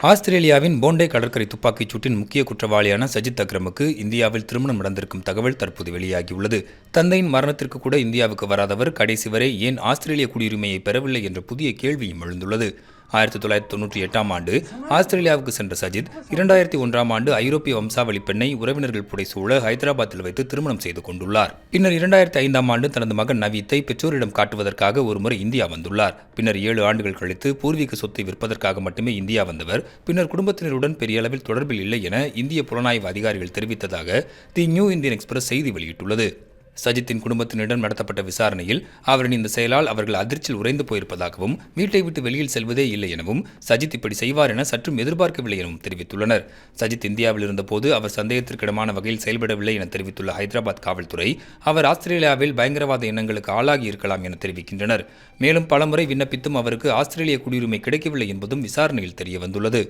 ஆஸ்திரேலியாவின் போண்டே கடற்கரை துப்பாக்கிச் சூட்டின் முக்கிய குற்றவாளியான சஜித் அக்ரமுக்கு இந்தியாவில் திருமணம் நடந்திருக்கும் தகவல் தற்போது வெளியாகியுள்ளது. தந்தையின் மரணத்திற்கு கூட இந்தியாவுக்கு வராதவர் கடைசி வரை ஏன் ஆஸ்திரேலிய குடியுரிமையை பெறவில்லை என்ற புதிய கேள்வியும் எழுந்துள்ளது. ஆயிரத்தி தொள்ளாயிரத்தி தொன்னூற்றி எட்டாம் ஆண்டு ஆஸ்திரேலியாவுக்கு சென்ற சஜித் இரண்டாயிரத்தி ஒன்றாம் ஆண்டு ஐரோப்பிய வம்சாவளி பெண்ணை உறவினர்கள் புடைசூழ ஹைதராபாத்தில் வைத்து திருமணம் செய்து கொண்டுள்ளார். பின்னர் இரண்டாயிரத்தி ஐந்தாம் ஆண்டு தனது மகன் நவீத்தை பெற்றோரிடம் காட்டுவதற்காக ஒருமுறை இந்தியா வந்துள்ளார். பின்னர் ஏழு ஆண்டுகள் கழித்து பூர்வீக சொத்தை விற்பதற்காக மட்டுமே இந்தியா வந்தவர். பின்னர் குடும்பத்தினருடன் பெரிய அளவில் தொடர்பில் இல்லை என இந்திய புலனாய்வு அதிகாரிகள் தெரிவித்ததாக தி நியூ இந்தியன் எக்ஸ்பிரஸ் செய்தி வெளியிட்டுள்ளது. சஜித்தின் குடும்பத்தினரிடம் நடத்தப்பட்ட விசாரணையில் அவரின் இந்த செயலால் அவர்கள் அதிர்ச்சியில் உறைந்து போயிருப்பதாகவும் வீட்டை விட்டு வெளியில் செல்வதே இல்லை எனவும் சஜித் இப்படி செய்வார் என சற்றும் எதிர்பார்க்கவில்லை எனவும் தெரிவித்துள்ளனர். சஜித் இந்தியாவில் இருந்தபோது அவர் சந்தேகத்திற்கிடமான வகையில் செயல்படவில்லை என தெரிவித்துள்ள ஹைதராபாத் காவல்துறை அவர் ஆஸ்திரேலியாவில் பயங்கரவாத எண்ணங்களுக்கு ஆளாகி இருக்கலாம் என தெரிவிக்கின்றனர். மேலும் பலமுறை விண்ணப்பித்தும் அவருக்கு ஆஸ்திரேலிய குடியுரிமை கிடைக்கவில்லை என்பதும் விசாரணையில் தெரியவந்துள்ளது.